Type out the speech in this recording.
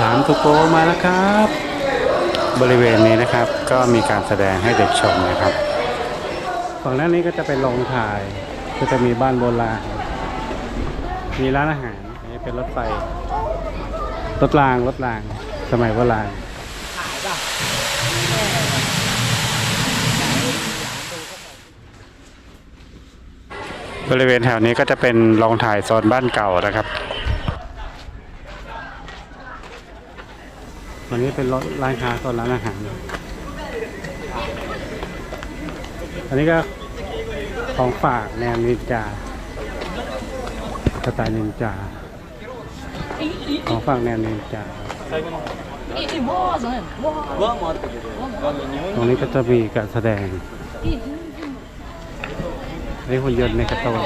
ถามตุโกมาแล้วครับ บริเวณนี้นะครับก็มีการแสดงให้เด็กชมนะครับฝั่งด้านนี้ก็จะเป็นโรงถ่าย ก็จะมีบ้านโบราณมีร้านอาหารอันนี้เป็นรถไฟรถรางรถรางสมัยโบราณบริเวณแถวนี้ก็จะเป็นโรงถ่ายโซนบ้านเก่านะครับ วันนี้เป็นร้านค้ากันร้านอาหาร อันนี้ก็ของฝากแนวนินจากระต่ล์นินจา ของฝากแนวนินจา ตรงนี้ก็จะมีการแสดงนี่หุ่นยนต์ในกระตูน